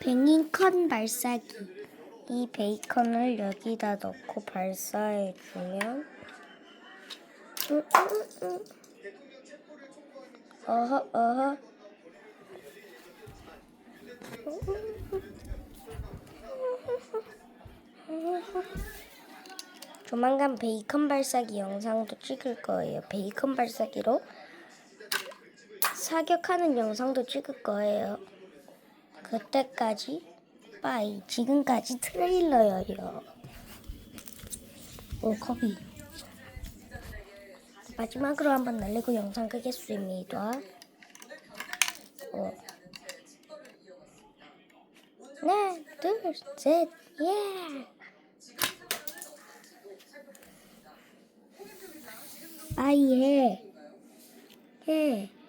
베이컨 발사기. 이 베이컨을 여기다 넣고 발사해 주면 음. 어허 어허 조만간 베이컨 발사기 영상도 찍을 거예요. 베이컨 발사기로 사격하는 영상도 찍을 거예요. 그때까지 빠이. 지금까지 트레일러예요. 오 커비. 마지막으로 한번 날리고 영상 끄겠습니다. 오. 하나, 둘, 셋, 예. 해. 해.